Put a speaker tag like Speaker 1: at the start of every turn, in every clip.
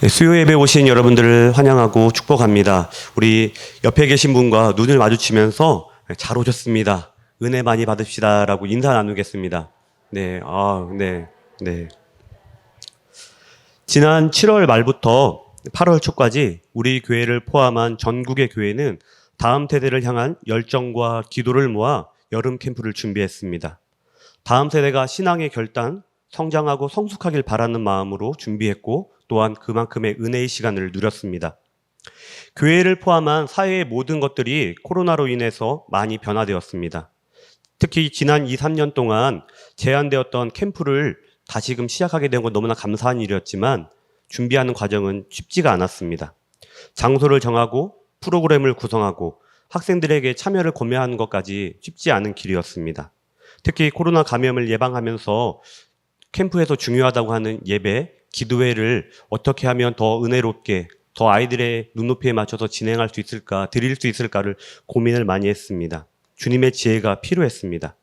Speaker 1: 네, 수요 예배 오신 여러분들을 환영하고 축복합니다. 우리 옆에 계신 분과 눈을 마주치면서 네, 잘 오셨습니다. 은혜 많이 받읍시다라고 인사 나누겠습니다. 네, 아, 네, 네. 지난 7월 말부터 8월 초까지 우리 교회를 포함한 전국의 교회는 다음 세대를 향한 열정과 기도를 모아 여름 캠프를 준비했습니다. 다음 세대가 신앙의 결단, 성장하고 성숙하길 바라는 마음으로 준비했고 또한 그만큼의 은혜의 시간을 누렸습니다. 교회를 포함한 사회의 모든 것들이 코로나로 인해서 많이 변화되었습니다. 특히 지난 2, 3년 동안 제한되었던 캠프를 다시금 시작하게 된 건 너무나 감사한 일이었지만 준비하는 과정은 쉽지가 않았습니다. 장소를 정하고 프로그램을 구성하고 학생들에게 참여를 권유하는 것까지 쉽지 않은 길이었습니다. 특히 코로나 감염을 예방하면서 캠프에서 중요하다고 하는 예배, 기도회를 어떻게 하면 더 은혜롭게 더 아이들의 눈높이에 맞춰서 진행할 수 있을까, 드릴 수 있을까를 고민을 많이 했습니다. 주님의 지혜가 필요했습니다.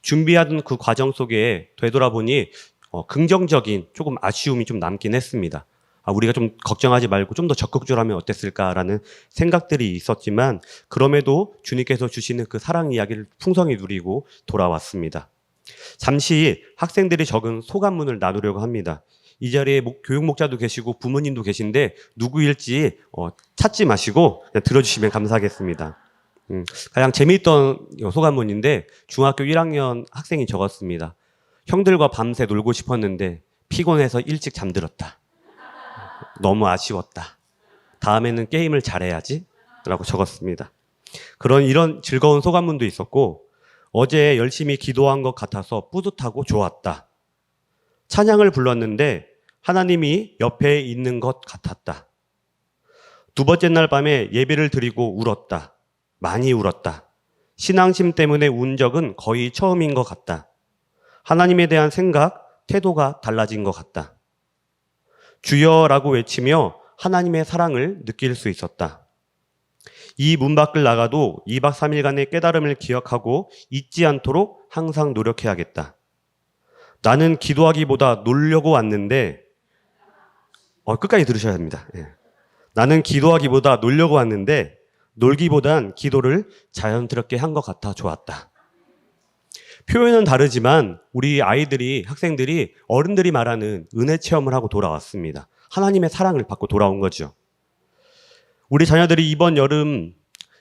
Speaker 1: 준비하던 그 과정 속에 되돌아보니 어, 긍정적인 조금 아쉬움이 좀 남긴 했습니다. 아, 우리가 좀 걱정하지 말고 좀 더 적극적으로 하면 어땠을까라는 생각들이 있었지만 그럼에도 주님께서 주시는 그 사랑 이야기를 풍성히 누리고 돌아왔습니다. 잠시 학생들이 적은 소감문을 나누려고 합니다. 이 자리에 목- 교육 목자도 계시고 부모님도 계신데 누구일지 어, 찾지 마시고 들어주시면 감사하겠습니다. 음, 가장 재미있던 소감문인데 중학교 1학년 학생이 적었습니다. 형들과 밤새 놀고 싶었는데 피곤해서 일찍 잠들었다. 너무 아쉬웠다. 다음에는 게임을 잘해야지. 라고 적었습니다. 그런 이런 즐거운 소감문도 있었고 어제 열심히 기도한 것 같아서 뿌듯하고 좋았다. 찬양을 불렀는데 하나님이 옆에 있는 것 같았다. 두 번째 날 밤에 예배를 드리고 울었다. 많이 울었다. 신앙심 때문에 운 적은 거의 처음인 것 같다. 하나님에 대한 생각, 태도가 달라진 것 같다. 주여라고 외치며 하나님의 사랑을 느낄 수 있었다. 이 문 밖을 나가도 2박 3일간의 깨달음을 기억하고 잊지 않도록 항상 노력해야겠다. 나는 기도하기보다 놀려고 왔는데, 어, 끝까지 들으셔야 합니다. 예. 나는 기도하기보다 놀려고 왔는데, 놀기보단 기도를 자연스럽게 한 것 같아 좋았다. 표현은 다르지만 우리 아이들이, 학생들이 어른들이 말하는 은혜 체험을 하고 돌아왔습니다. 하나님의 사랑을 받고 돌아온 거죠. 우리 자녀들이 이번 여름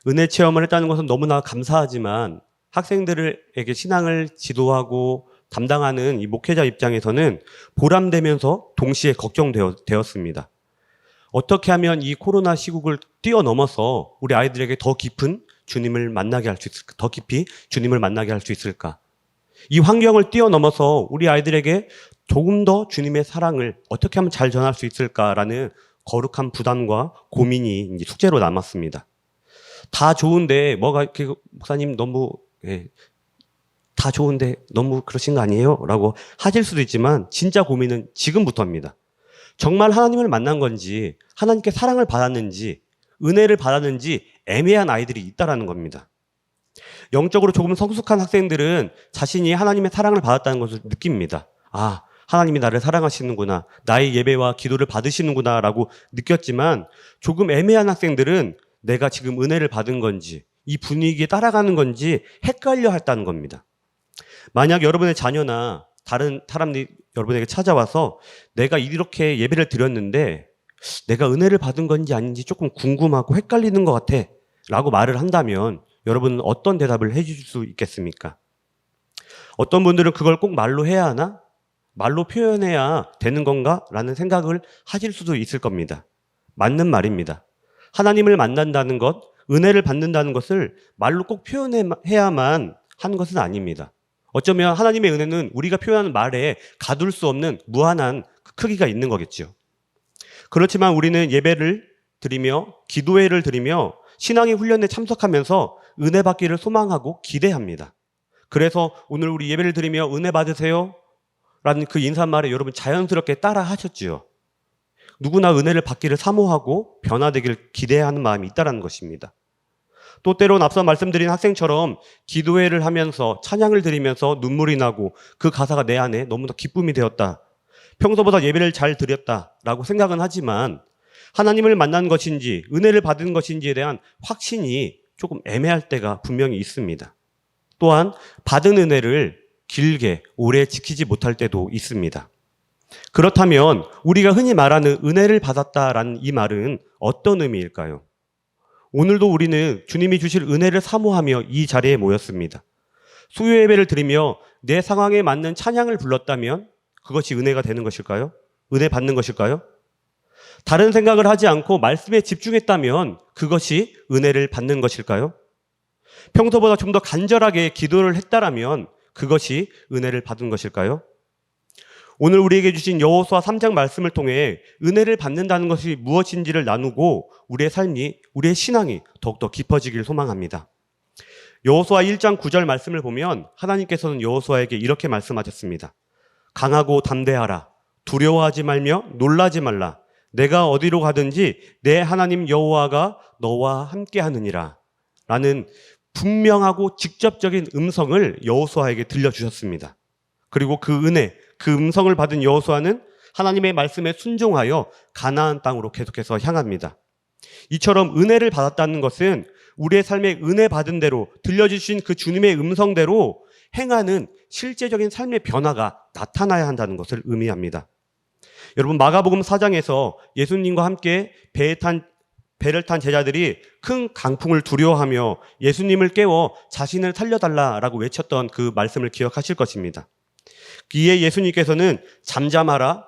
Speaker 1: 은혜 체험을 했다는 것은 너무나 감사하지만 학생들에게 신앙을 지도하고 담당하는 이 목회자 입장에서는 보람되면서 동시에 걱정되었습니다. 어떻게 하면 이 코로나 시국을 뛰어넘어서 우리 아이들에게 더 깊은 주님을 만나게 할 수 있을까? 더 깊이 주님을 만나게 할 수 있을까? 이 환경을 뛰어넘어서 우리 아이들에게 조금 더 주님의 사랑을 어떻게 하면 잘 전할 수 있을까라는 거룩한 부담과 고민이 이제 숙제로 남았습니다. 다 좋은데 뭐가 목사님 너무 예, 다 좋은데 너무 그러신 거 아니에요? 라고 하실 수도 있지만 진짜 고민은 지금부터입니다. 정말 하나님을 만난 건지 하나님께 사랑을 받았는지 은혜를 받았는지 애매한 아이들이 있다라는 겁니다. 영적으로 조금 성숙한 학생들은 자신이 하나님의 사랑을 받았다는 것을 느낍니다. 아, 하나님이 나를 사랑하시는구나. 나의 예배와 기도를 받으시는구나. 라고 느꼈지만 조금 애매한 학생들은 내가 지금 은혜를 받은 건지 이 분위기에 따라가는 건지 헷갈려 했다는 겁니다. 만약 여러분의 자녀나 다른 사람들이 여러분에게 찾아와서 내가 이렇게 예배를 드렸는데 내가 은혜를 받은 건지 아닌지 조금 궁금하고 헷갈리는 것 같아. 라고 말을 한다면 여러분은 어떤 대답을 해주실 수 있겠습니까? 어떤 분들은 그걸 꼭 말로 해야 하나? 말로 표현해야 되는 건가? 라는 생각을 하실 수도 있을 겁니다. 맞는 말입니다. 하나님을 만난다는 것, 은혜를 받는다는 것을 말로 꼭 표현해야만 하는 것은 아닙니다. 어쩌면 하나님의 은혜는 우리가 표현하는 말에 가둘 수 없는 무한한 크기가 있는 거겠죠. 그렇지만 우리는 예배를 드리며 기도회를 드리며 신앙의 훈련에 참석하면서 은혜 받기를 소망하고 기대합니다. 그래서 오늘 우리 예배를 드리며 은혜 받으세요. 라는 그 인사말에 여러분 자연스럽게 따라 하셨지요. 누구나 은혜를 받기를 사모하고 변화되기를 기대하는 마음이 있다는 것입니다. 또 때론 앞서 말씀드린 학생처럼 기도회를 하면서 찬양을 드리면서 눈물이 나고 그 가사가 내 안에 너무나 기쁨이 되었다. 평소보다 예배를 잘 드렸다 라고 생각은 하지만 하나님을 만난 것인지 은혜를 받은 것인지에 대한 확신이 조금 애매할 때가 분명히 있습니다. 또한 받은 은혜를 길게 오래 지키지 못할 때도 있습니다. 그렇다면 우리가 흔히 말하는 은혜를 받았다라는 이 말은 어떤 의미일까요? 오늘도 우리는 주님이 주실 은혜를 사모하며 이 자리에 모였습니다. 수요 예배를 드리며 내 상황에 맞는 찬양을 불렀다면 그것이 은혜가 되는 것일까요? 은혜 받는 것일까요? 다른 생각을 하지 않고 말씀에 집중했다면 그것이 은혜를 받는 것일까요? 평소보다 좀 더 간절하게 기도를 했다라면 그것이 은혜를 받은 것일까요? 오늘 우리에게 주신 여호수아 3장 말씀을 통해 은혜를 받는다는 것이 무엇인지를 나누고 우리의 삶이 우리의 신앙이 더욱더 깊어지길 소망합니다. 여호수아 1장 9절 말씀을 보면 하나님께서는 여호수아에게 이렇게 말씀하셨습니다. 강하고 담대하라. 두려워하지 말며 놀라지 말라. 내가 어디로 가든지 내 하나님 여호와가 너와 함께 하느니라. 라는 분명하고 직접적인 음성을 여호수아에게 들려주셨습니다. 그리고 그 은혜, 그 음성을 받은 여호수아는 하나님의 말씀에 순종하여 가나안 땅으로 계속해서 향합니다. 이처럼 은혜를 받았다는 것은 우리의 삶에 은혜 받은 대로 들려주신 그 주님의 음성대로 행하는 실제적인 삶의 변화가 나타나야 한다는 것을 의미합니다. 여러분 마가복음 4장에서 예수님과 함께 배에 탄 배를 탄 제자들이 큰 강풍을 두려워하며 예수님을 깨워 자신을 살려달라라고 외쳤던 그 말씀을 기억하실 것입니다. 이에 예수님께서는 잠잠하라,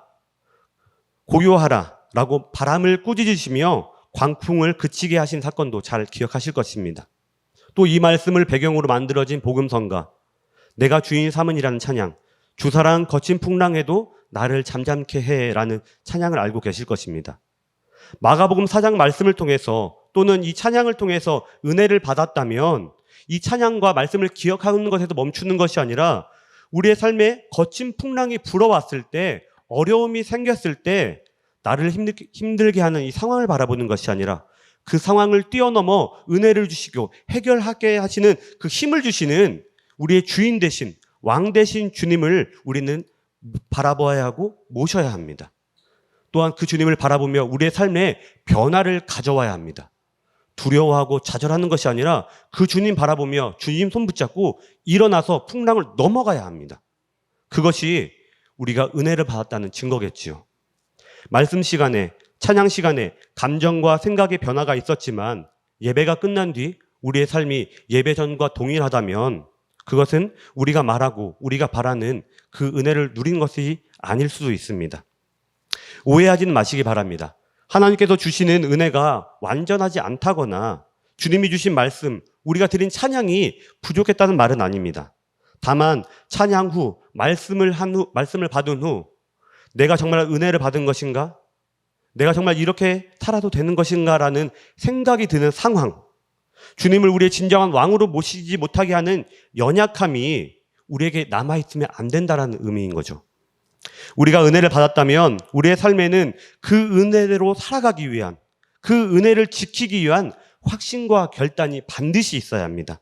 Speaker 1: 고요하라 라고 바람을 꾸짖으시며 광풍을 그치게 하신 사건도 잘 기억하실 것입니다. 또 이 말씀을 배경으로 만들어진 복음성가, 내가 주인 삼은이라는 찬양, 주사랑 거친 풍랑에도 나를 잠잠케 해라는 찬양을 알고 계실 것입니다. 마가복음 4장 말씀을 통해서 또는 이 찬양을 통해서 은혜를 받았다면 이 찬양과 말씀을 기억하는 것에서 멈추는 것이 아니라 우리의 삶에 거친 풍랑이 불어왔을 때 어려움이 생겼을 때 나를 힘들게 하는 이 상황을 바라보는 것이 아니라 그 상황을 뛰어넘어 은혜를 주시고 해결하게 하시는 그 힘을 주시는 우리의 주인 대신 왕 대신 주님을 우리는 바라보아야 하고 모셔야 합니다. 또한 그 주님을 바라보며 우리의 삶에 변화를 가져와야 합니다. 두려워하고 좌절하는 것이 아니라 그 주님 바라보며 주님 손 붙잡고 일어나서 풍랑을 넘어가야 합니다. 그것이 우리가 은혜를 받았다는 증거겠지요. 말씀 시간에, 찬양 시간에 감정과 생각의 변화가 있었지만 예배가 끝난 뒤 우리의 삶이 예배 전과 동일하다면 그것은 우리가 말하고 우리가 바라는 그 은혜를 누린 것이 아닐 수도 있습니다. 오해하지는 마시기 바랍니다. 하나님께서 주시는 은혜가 완전하지 않다거나 주님이 주신 말씀, 우리가 드린 찬양이 부족했다는 말은 아닙니다. 다만 찬양 후 말씀을 한 후 말씀을 받은 후 내가 정말 은혜를 받은 것인가? 내가 정말 이렇게 살아도 되는 것인가라는 생각이 드는 상황. 주님을 우리의 진정한 왕으로 모시지 못하게 하는 연약함이 우리에게 남아 있으면 안 된다라는 의미인 거죠. 우리가 은혜를 받았다면 우리의 삶에는 그 은혜대로 살아가기 위한 그 은혜를 지키기 위한 확신과 결단이 반드시 있어야 합니다.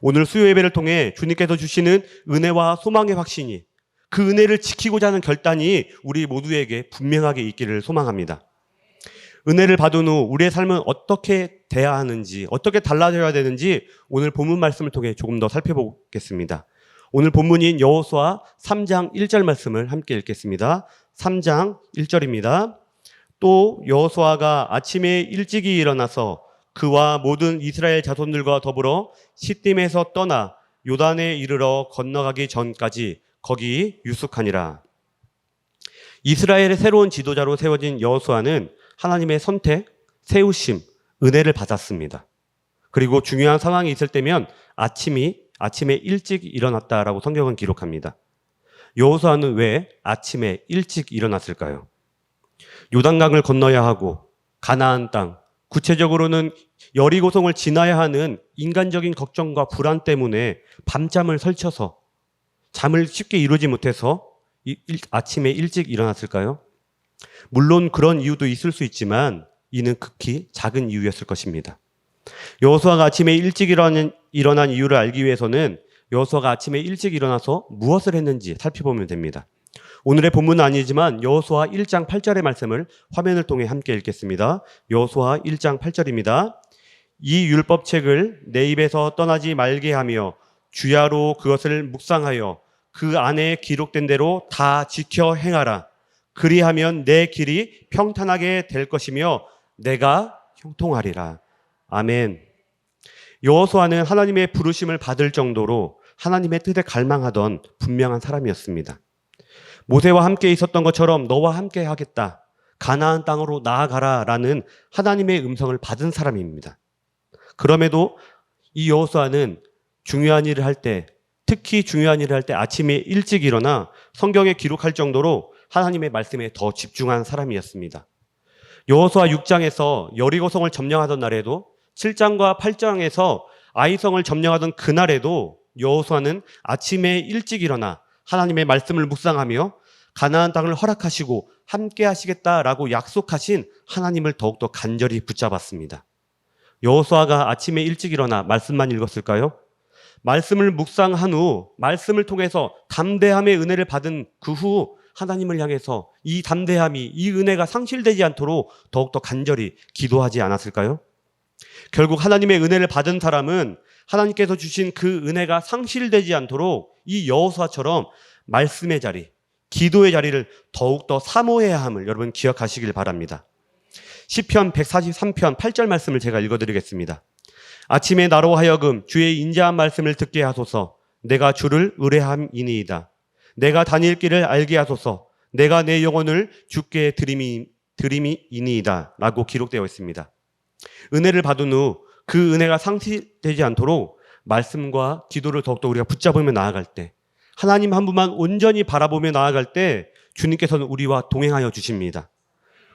Speaker 1: 오늘 수요 예배를 통해 주님께서 주시는 은혜와 소망의 확신이 그 은혜를 지키고자 하는 결단이 우리 모두에게 분명하게 있기를 소망합니다. 은혜를 받은 후 우리의 삶은 어떻게 돼야 하는지, 어떻게 달라져야 되는지 오늘 본문 말씀을 통해 조금 더 살펴보겠습니다. 오늘 본문인 여호수아 3장 1절 말씀을 함께 읽겠습니다. 3장 1절입니다. 또 여호수아가 아침에 일찍이 일어나서 그와 모든 이스라엘 자손들과 더불어 시딤에서 떠나 요단에 이르러 건너가기 전까지 거기 유숙하니라. 이스라엘의 새로운 지도자로 세워진 여호수아는 하나님의 선택, 세우심, 은혜를 받았습니다. 그리고 중요한 상황이 있을 때면 아침이 아침에 일찍 일어났다라고 성경은 기록합니다. 여호수아는 왜 아침에 일찍 일어났을까요? 요단강을 건너야 하고 가나안 땅, 구체적으로는 여리고성을 지나야 하는 인간적인 걱정과 불안 때문에 밤잠을 설쳐서 잠을 쉽게 이루지 못해서 아침에 일찍 일어났을까요? 물론 그런 이유도 있을 수 있지만 이는 극히 작은 이유였을 것입니다. 여호수아가 아침에 일찍 일어난, 일어난 이유를 알기 위해서는 여호수아가 아침에 일찍 일어나서 무엇을 했는지 살펴보면 됩니다. 오늘의 본문은 아니지만 여호수아 1장 8절의 말씀을 화면을 통해 함께 읽겠습니다. 여호수아 1장 8절입니다. 이 율법책을 내 입에서 떠나지 말게 하며 주야로 그것을 묵상하여 그 안에 기록된 대로 다 지켜 행하라. 그리하면 내 길이 평탄하게 될 것이며 내가 형통하리라. 아멘. 여호수아는 하나님의 부르심을 받을 정도로 하나님의 뜻에 갈망하던 분명한 사람이었습니다. 모세와 함께 있었던 것처럼 너와 함께 하겠다. 가나안 땅으로 나아가라라는 하나님의 음성을 받은 사람입니다. 그럼에도 이 여호수아는 중요한 일을 할 때, 특히 중요한 일을 할 때 아침에 일찍 일어나 성경에 기록할 정도로 하나님의 말씀에 더 집중한 사람이었습니다. 여호수아 6장에서 여리고성을 점령하던 날에도 7장과 8장에서 아이성을 점령하던 그날에도 여호수아는 아침에 일찍 일어나 하나님의 말씀을 묵상하며 가나안 땅을 허락하시고 함께 하시겠다라고 약속하신 하나님을 더욱더 간절히 붙잡았습니다. 여호수아가 아침에 일찍 일어나 말씀만 읽었을까요? 말씀을 묵상한 후 말씀을 통해서 담대함의 은혜를 받은 그 후 하나님을 향해서 이 담대함이 이 은혜가 상실되지 않도록 더욱더 간절히 기도하지 않았을까요? 결국 하나님의 은혜를 받은 사람은 하나님께서 주신 그 은혜가 상실되지 않도록 이 여호수아처럼 말씀의 자리, 기도의 자리를 더욱더 사모해야 함을 여러분 기억하시길 바랍니다. 시편 143편 8절 말씀을 제가 읽어드리겠습니다. 아침에 나로 하여금 주의 인자한 말씀을 듣게 하소서 내가 주를 의뢰함이니이다. 내가 다닐 길을 알게 하소서 내가 내 영혼을 주께 드림이, 드림이니이다. 라고 기록되어 있습니다. 은혜를 받은 후 그 은혜가 상실되지 않도록 말씀과 기도를 더욱더 우리가 붙잡으며 나아갈 때 하나님 한 분만 온전히 바라보며 나아갈 때 주님께서는 우리와 동행하여 주십니다.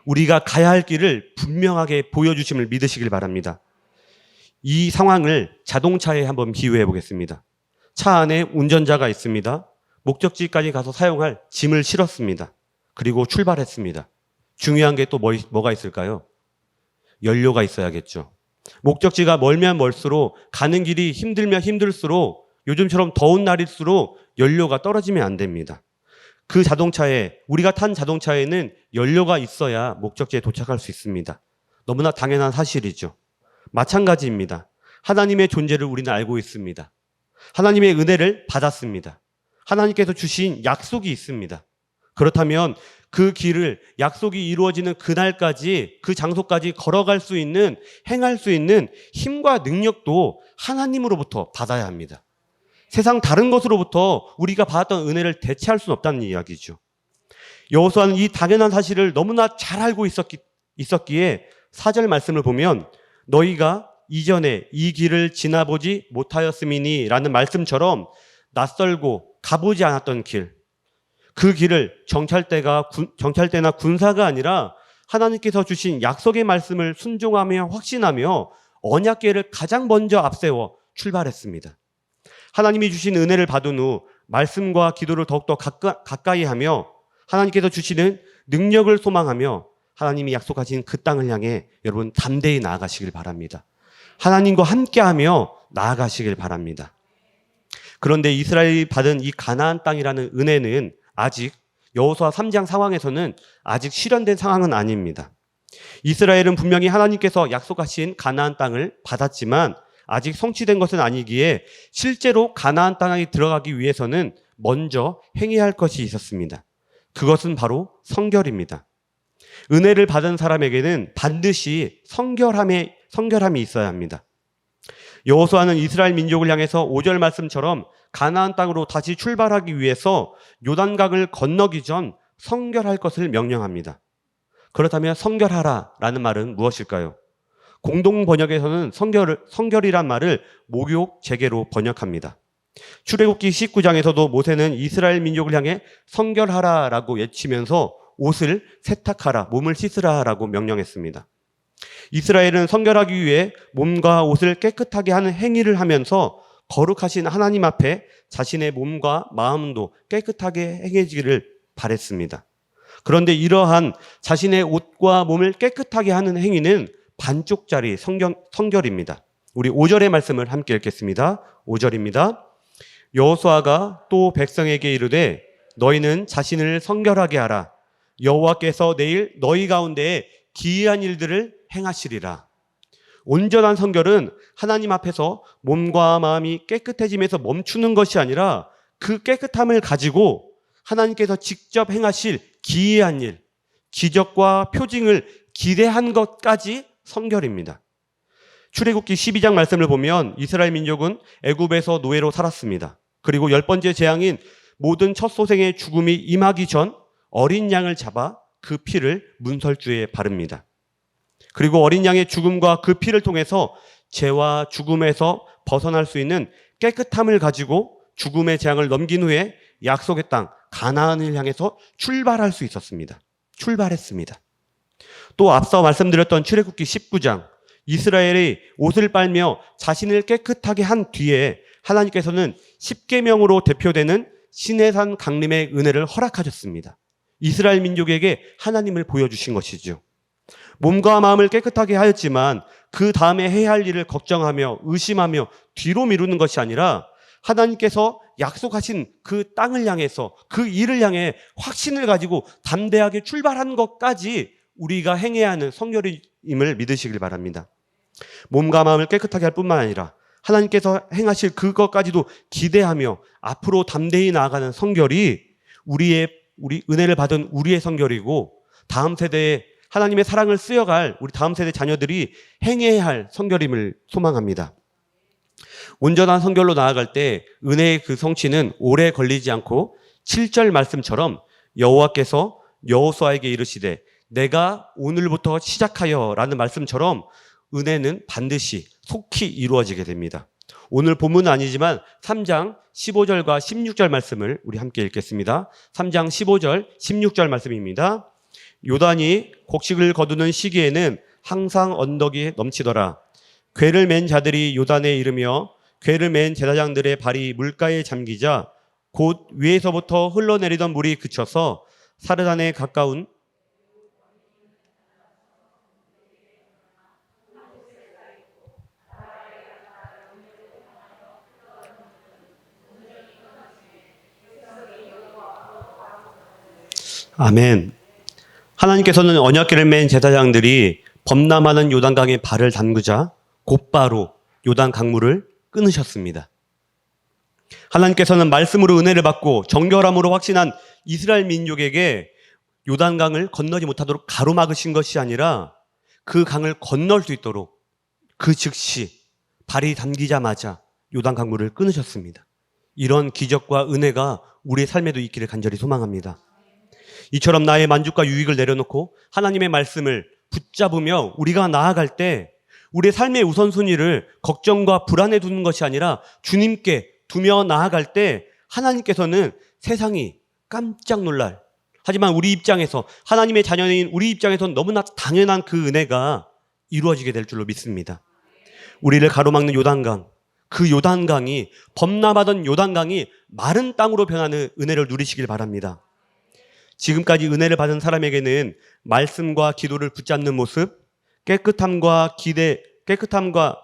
Speaker 1: 우리가 가야 할 길을 분명하게 보여주심을 믿으시길 바랍니다. 이 상황을 자동차에 한번 비유해 보겠습니다. 차 안에 운전자가 있습니다. 목적지까지 가서 사용할 짐을 실었습니다. 그리고 출발했습니다. 중요한 게 또 뭐, 뭐가 있을까요? 연료가 있어야겠죠. 목적지가 멀면 멀수록 가는 길이 힘들면 힘들수록 요즘처럼 더운 날일수록 연료가 떨어지면 안 됩니다. 그 자동차에 우리가 탄 자동차에는 연료가 있어야 목적지에 도착할 수 있습니다. 너무나 당연한 사실이죠. 마찬가지입니다. 하나님의 존재를 우리는 알고 있습니다. 하나님의 은혜를 받았습니다. 하나님께서 주신 약속이 있습니다. 그렇다면 그 길을 약속이 이루어지는 그날까지 그 장소까지 걸어갈 수 있는 행할 수 있는 힘과 능력도 하나님으로부터 받아야 합니다. 세상 다른 것으로부터 우리가 받았던 은혜를 대체할 수는 없다는 이야기죠. 여호수아는 이 당연한 사실을 너무나 잘 알고 있었기, 있었기에 사절 말씀을 보면 너희가 이전에 이 길을 지나보지 못하였음이니 라는 말씀처럼 낯설고 가보지 않았던 길, 그 길을 정찰대가 군, 정찰대나 군사가 아니라 하나님께서 주신 약속의 말씀을 순종하며 확신하며 언약계를 가장 먼저 앞세워 출발했습니다. 하나님이 주신 은혜를 받은 후 말씀과 기도를 더욱더 가까, 가까이 하며 하나님께서 주시는 능력을 소망하며 하나님이 약속하신 그 땅을 향해 여러분 담대히 나아가시길 바랍니다. 하나님과 함께하며 나아가시길 바랍니다. 그런데 이스라엘이 받은 이 가나안 땅이라는 은혜는 아직 여호수아 3장 상황에서는 아직 실현된 상황은 아닙니다. 이스라엘은 분명히 하나님께서 약속하신 가나안 땅을 받았지만 아직 성취된 것은 아니기에 실제로 가나안 땅에 들어가기 위해서는 먼저 행해야 할 것이 있었습니다. 그것은 바로 성결입니다. 은혜를 받은 사람에게는 반드시 성결함에 성결함이 있어야 합니다. 여호수아는 이스라엘 민족을 향해서 5절 말씀처럼 가나안 땅으로 다시 출발하기 위해서 요단강을 건너기 전 성결할 것을 명령합니다. 그렇다면 성결하라라는 말은 무엇일까요? 공동 번역에서는 성결 성결이란 말을 목욕 재개로 번역합니다. 출애굽기 19장에서도 모세는 이스라엘 민족을 향해 성결하라라고 외치면서 옷을 세탁하라, 몸을 씻으라라고 명령했습니다. 이스라엘은 성결하기 위해 몸과 옷을 깨끗하게 하는 행위를 하면서 거룩하신 하나님 앞에 자신의 몸과 마음도 깨끗하게 행해지기를 바랬습니다. 그런데 이러한 자신의 옷과 몸을 깨끗하게 하는 행위는 반쪽짜리 성경, 성결입니다. 우리 5절의 말씀을 함께 읽겠습니다. 5절입니다. 여호수아가 또 백성에게 이르되 너희는 자신을 성결하게 하라. 여호와께서 내일 너희 가운데에 기이한 일들을 행하시리라. 온전한 성결은 하나님 앞에서 몸과 마음이 깨끗해짐에서 멈추는 것이 아니라 그 깨끗함을 가지고 하나님께서 직접 행하실 기이한 일, 기적과 표징을 기대한 것까지 성결입니다. 출애굽기 12장 말씀을 보면 이스라엘 민족은 애굽에서 노예로 살았습니다. 그리고 열 번째 재앙인 모든 첫 소생의 죽음이 임하기 전 어린 양을 잡아 그 피를 문설주에 바릅니다. 그리고 어린 양의 죽음과 그 피를 통해서 죄와 죽음에서 벗어날 수 있는 깨끗함을 가지고 죽음의 재앙을 넘긴 후에 약속의 땅 가나안을 향해서 출발할 수 있었습니다. 출발했습니다. 또 앞서 말씀드렸던 출애굽기 19장 이스라엘이 옷을 빨며 자신을 깨끗하게 한 뒤에 하나님께서는 십계명으로 대표되는 시내산 강림의 은혜를 허락하셨습니다. 이스라엘 민족에게 하나님을 보여주신 것이죠. 몸과 마음을 깨끗하게 하였지만 그 다음에 해야 할 일을 걱정하며 의심하며 뒤로 미루는 것이 아니라 하나님께서 약속하신 그 땅을 향해서 그 일을 향해 확신을 가지고 담대하게 출발한 것까지 우리가 행해야 하는 성결임을 믿으시길 바랍니다. 몸과 마음을 깨끗하게 할 뿐만 아니라 하나님께서 행하실 그것까지도 기대하며 앞으로 담대히 나아가는 성결이 우리의 우리 은혜를 받은 우리의 성결이고 다음 세대에 하나님의 사랑을 쓰여갈 우리 다음 세대 자녀들이 행해야 할 성결임을 소망합니다. 온전한 성결로 나아갈 때 은혜의 그 성취는 오래 걸리지 않고 7절 말씀처럼 여호와께서 여호수아에게 이르시되 내가 오늘부터 시작하여라는 말씀처럼 은혜는 반드시 속히 이루어지게 됩니다. 오늘 본문은 아니지만 3장 15절과 16절 말씀을 우리 함께 읽겠습니다. 3장 15절, 16절 말씀입니다. 요단이 곡식을 거두는 시기에는 항상 언덕이 넘치더라. 괴를 맨 자들이 요단에 이르며 괴를 맨 제사장들의 발이 물가에 잠기자 곧 위에서부터 흘러내리던 물이 그쳐서 사르단에 가까운 아멘. 하나님께서는 언약궤를 맨 제사장들이 범람하는 요단강에 발을 담그자 곧바로 요단 강물을 끊으셨습니다. 하나님께서는 말씀으로 은혜를 받고 정결함으로 확신한 이스라엘 민족에게 요단강을 건너지 못하도록 가로막으신 것이 아니라 그 강을 건널 수 있도록 그 즉시 발이 담기자마자 요단 강물을 끊으셨습니다. 이런 기적과 은혜가 우리의 삶에도 있기를 간절히 소망합니다. 이처럼 나의 만족과 유익을 내려놓고 하나님의 말씀을 붙잡으며 우리가 나아갈 때 우리의 삶의 우선순위를 걱정과 불안에 두는 것이 아니라 주님께 두며 나아갈 때 하나님께서는 세상이 깜짝 놀랄 하지만 우리 입장에서 하나님의 자녀인 우리 입장에서는 너무나 당연한 그 은혜가 이루어지게 될 줄로 믿습니다. 우리를 가로막는 요단강, 그 요단강이 범람하던 요단강이 마른 땅으로 변하는 은혜를 누리시길 바랍니다. 지금까지 은혜를 받은 사람에게는 말씀과 기도를 붙잡는 모습, 깨끗함과 기대, 깨끗함과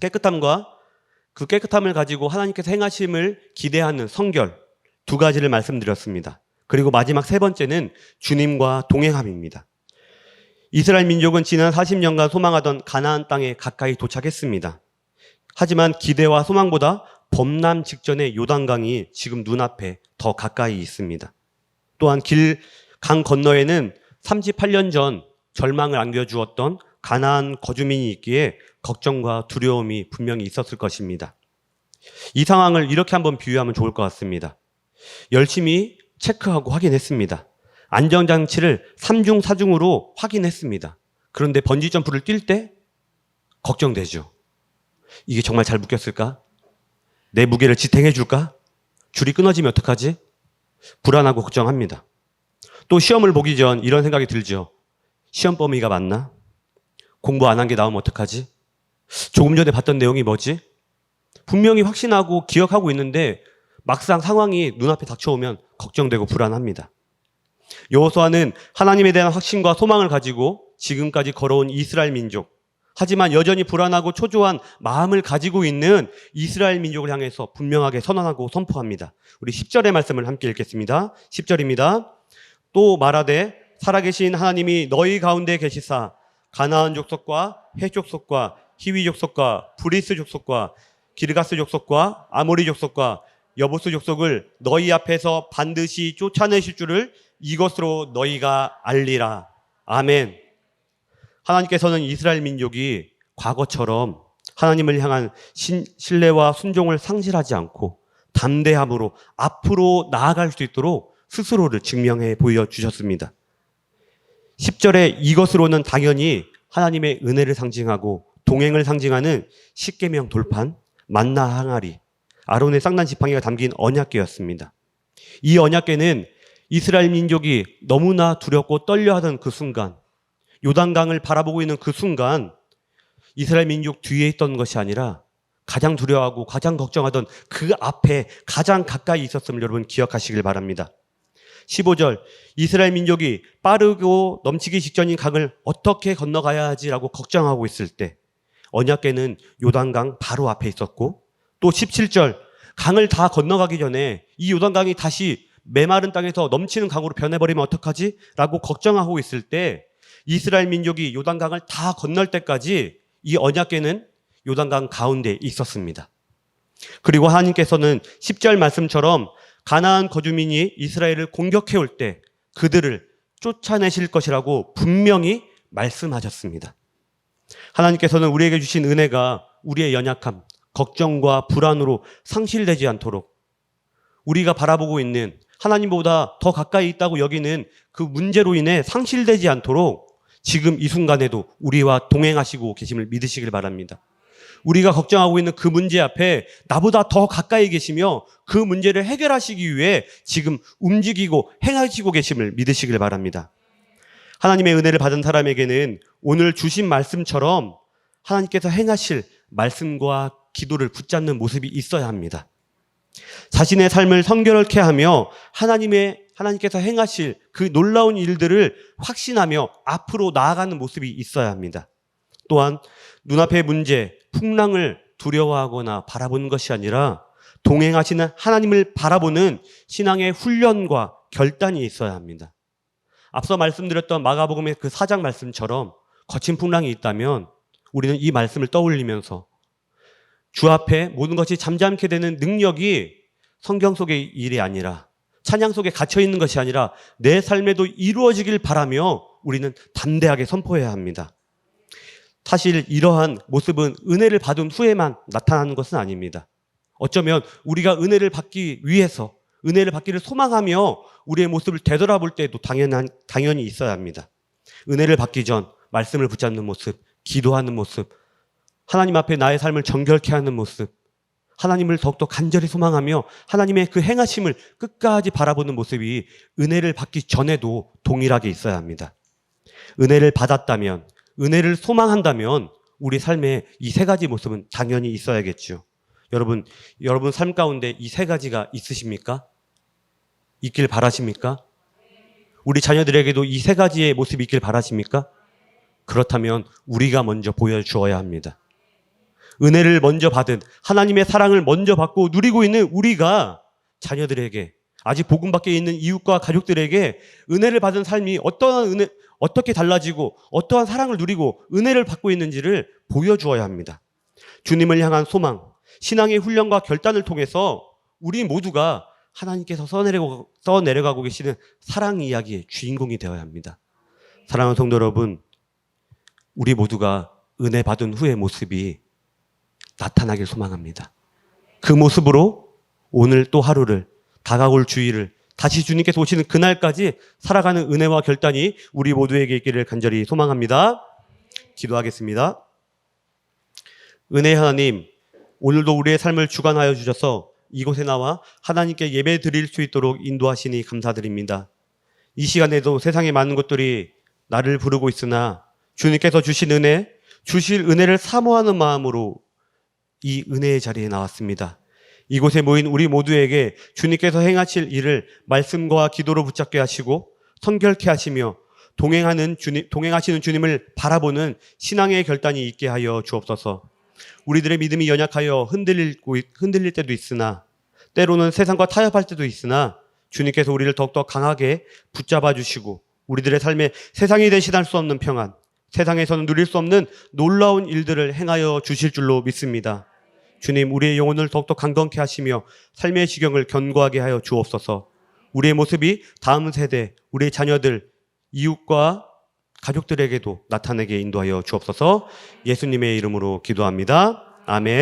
Speaker 1: 깨끗함과 그 깨끗함을 가지고 하나님께서 행하심을 기대하는 성결 두 가지를 말씀드렸습니다. 그리고 마지막 세 번째는 주님과 동행함입니다. 이스라엘 민족은 지난 40년간 소망하던 가나안 땅에 가까이 도착했습니다. 하지만 기대와 소망보다 범람 직전의 요단강이 지금 눈앞에 더 가까이 있습니다. 또한 길 강 건너에는 38년 전 절망을 안겨주었던 가나안 거주민이 있기에 걱정과 두려움이 분명히 있었을 것입니다. 이 상황을 이렇게 한번 비유하면 좋을 것 같습니다. 열심히 체크하고 확인했습니다. 안전장치를 3중, 4중으로 확인했습니다. 그런데 번지점프를 뛸 때 걱정되죠. 이게 정말 잘 묶였을까? 내 무게를 지탱해 줄까? 줄이 끊어지면 어떡하지? 불안하고 걱정합니다. 또 시험을 보기 전 이런 생각이 들죠. 시험 범위가 맞나? 공부 안 한 게 나오면 어떡하지? 조금 전에 봤던 내용이 뭐지? 분명히 확신하고 기억하고 있는데 막상 상황이 눈앞에 닥쳐오면 걱정되고 불안합니다. 여호수아는 하나님에 대한 확신과 소망을 가지고 지금까지 걸어온 이스라엘 민족, 하지만 여전히 불안하고 초조한 마음을 가지고 있는 이스라엘 민족을 향해서 분명하게 선언하고 선포합니다. 우리 10절의 말씀을 함께 읽겠습니다. 10절입니다. 또 말하되 살아계신 하나님이 너희 가운데 계시사 가나안 족속과 해 족속과 히위 족속과 브리스 족속과 기르가스 족속과 아모리 족속과 여보스 족속을 너희 앞에서 반드시 쫓아내실 줄을 이것으로 너희가 알리라. 아멘. 하나님께서는 이스라엘 민족이 과거처럼 하나님을 향한 신, 신뢰와 순종을 상실하지 않고 담대함으로 앞으로 나아갈 수 있도록 스스로를 증명해 보여주셨습니다. 10절에 이것으로는 당연히 하나님의 은혜를 상징하고 동행을 상징하는 십계명 돌판, 만나 항아리, 아론의 쌍난 지팡이가 담긴 언약궤였습니다. 이 언약궤는 이스라엘 민족이 너무나 두렵고 떨려하던 그 순간, 요단강을 바라보고 있는 그 순간, 이스라엘 민족 뒤에 있던 것이 아니라 가장 두려워하고 가장 걱정하던 그 앞에 가장 가까이 있었음을 여러분 기억하시길 바랍니다. 15절 이스라엘 민족이 빠르고 넘치기 직전인 강을 어떻게 건너가야 하지라고 걱정하고 있을 때 언약궤는 요단강 바로 앞에 있었고 또 17절 강을 다 건너가기 전에 이 요단강이 다시 메마른 땅에서 넘치는 강으로 변해버리면 어떡하지? 라고 걱정하고 있을 때 이스라엘 민족이 요단강을 다 건널 때까지 이 언약궤는 요단강 가운데 있었습니다. 그리고 하나님께서는 10절 말씀처럼 가나안 거주민이 이스라엘을 공격해 올 때 그들을 쫓아내실 것이라고 분명히 말씀하셨습니다. 하나님께서는 우리에게 주신 은혜가 우리의 연약함, 걱정과 불안으로 상실되지 않도록 우리가 바라보고 있는 하나님보다 더 가까이 있다고 여기는 그 문제로 인해 상실되지 않도록 지금 이 순간에도 우리와 동행하시고 계심을 믿으시길 바랍니다. 우리가 걱정하고 있는 그 문제 앞에 나보다 더 가까이 계시며 그 문제를 해결하시기 위해 지금 움직이고 행하시고 계심을 믿으시길 바랍니다. 하나님의 은혜를 받은 사람에게는 오늘 주신 말씀처럼 하나님께서 행하실 말씀과 기도를 붙잡는 모습이 있어야 합니다. 자신의 삶을 성결케 하며 하나님의 하나님께서 행하실 그 놀라운 일들을 확신하며 앞으로 나아가는 모습이 있어야 합니다. 또한 눈앞의 문제, 풍랑을 두려워하거나 바라보는 것이 아니라 동행하시는 하나님을 바라보는 신앙의 훈련과 결단이 있어야 합니다. 앞서 말씀드렸던 마가복음의 그 사장 말씀처럼 거친 풍랑이 있다면 우리는 이 말씀을 떠올리면서 주 앞에 모든 것이 잠잠케 되는 능력이 성경 속의 일이 아니라 찬양 속에 갇혀 있는 것이 아니라 내 삶에도 이루어지길 바라며 우리는 담대하게 선포해야 합니다. 사실 이러한 모습은 은혜를 받은 후에만 나타나는 것은 아닙니다. 어쩌면 우리가 은혜를 받기 위해서 은혜를 받기를 소망하며 우리의 모습을 되돌아볼 때도 당연한, 당연히 있어야 합니다. 은혜를 받기 전 말씀을 붙잡는 모습, 기도하는 모습, 하나님 앞에 나의 삶을 정결케 하는 모습, 하나님을 더욱더 간절히 소망하며 하나님의 그 행하심을 끝까지 바라보는 모습이 은혜를 받기 전에도 동일하게 있어야 합니다. 은혜를 받았다면, 은혜를 소망한다면 우리 삶에 이 세 가지 모습은 당연히 있어야겠죠. 여러분, 여러분 삶 가운데 이 세 가지가 있으십니까? 있길 바라십니까? 우리 자녀들에게도 이 세 가지의 모습이 있길 바라십니까? 그렇다면 우리가 먼저 보여주어야 합니다. 은혜를 먼저 받은 하나님의 사랑을 먼저 받고 누리고 있는 우리가 자녀들에게 아직 복음 밖에 있는 이웃과 가족들에게 은혜를 받은 삶이 어떠한 은혜 어떻게 달라지고 어떠한 사랑을 누리고 은혜를 받고 있는지를 보여주어야 합니다. 주님을 향한 소망, 신앙의 훈련과 결단을 통해서 우리 모두가 하나님께서 써내려가고, 써내려가고 계시는 사랑 이야기의 주인공이 되어야 합니다. 사랑하는 성도 여러분, 우리 모두가 은혜 받은 후의 모습이 나타나길 소망합니다. 그 모습으로 오늘 또 하루를 다가올 주일을 다시 주님께서 오시는 그날까지 살아가는 은혜와 결단이 우리 모두에게 있기를 간절히 소망합니다. 기도하겠습니다. 은혜 하나님, 오늘도 우리의 삶을 주관하여 주셔서 이곳에 나와 하나님께 예배 드릴 수 있도록 인도하시니 감사드립니다. 이 시간에도 세상의 많은 것들이 나를 부르고 있으나 주님께서 주신 은혜, 주실 은혜를 사모하는 마음으로 이 은혜의 자리에 나왔습니다. 이곳에 모인 우리 모두에게 주님께서 행하실 일을 말씀과 기도로 붙잡게 하시고 성결케 하시며 동행하는 주님, 동행하시는 주님을 바라보는 신앙의 결단이 있게 하여 주옵소서. 우리들의 믿음이 연약하여 흔들리고 흔들릴 때도 있으나 때로는 세상과 타협할 때도 있으나 주님께서 우리를 더욱더 강하게 붙잡아 주시고 우리들의 삶에 세상이 대신할 수 없는 평안, 세상에서는 누릴 수 없는 놀라운 일들을 행하여 주실 줄로 믿습니다. 주님, 우리의 영혼을 더욱더 강건케 하시며 삶의 지경을 견고하게 하여 주옵소서. 우리의 모습이 다음 세대, 우리의 자녀들, 이웃과 가족들에게도 나타내게 인도하여 주옵소서. 예수님의 이름으로 기도합니다. 아멘.